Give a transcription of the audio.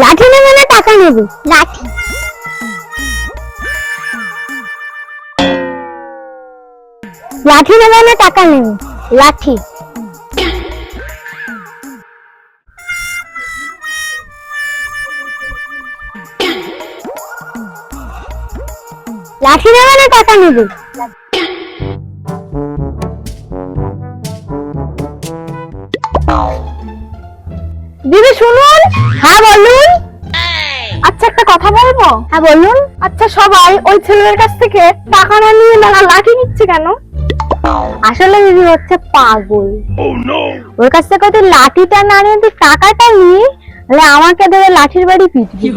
লাঠি নেবে না টাকা নেবে। লাঠি লাঠি নেবে না টাকা নেবে। লাঠি লাঠি নেবে না টাকা নেবে। দিদি শুনুন। হ্যাঁ বলুন। আচ্ছা একটা কথা বলব? হ্যাঁ বলুন। আচ্ছা সবাই ওই ছেলের কাছ থেকে টাকা না নিয়ে না লাঠি নিচ্ছে কেন? আসলে দিদি হচ্ছে পাগল। ওর কাছ থেকে তুই লাঠিটা না নিয়ে তুই টাকাটা নিয়ে তাহলে আমাকে ধরে লাঠির বাড়ি পিটবি।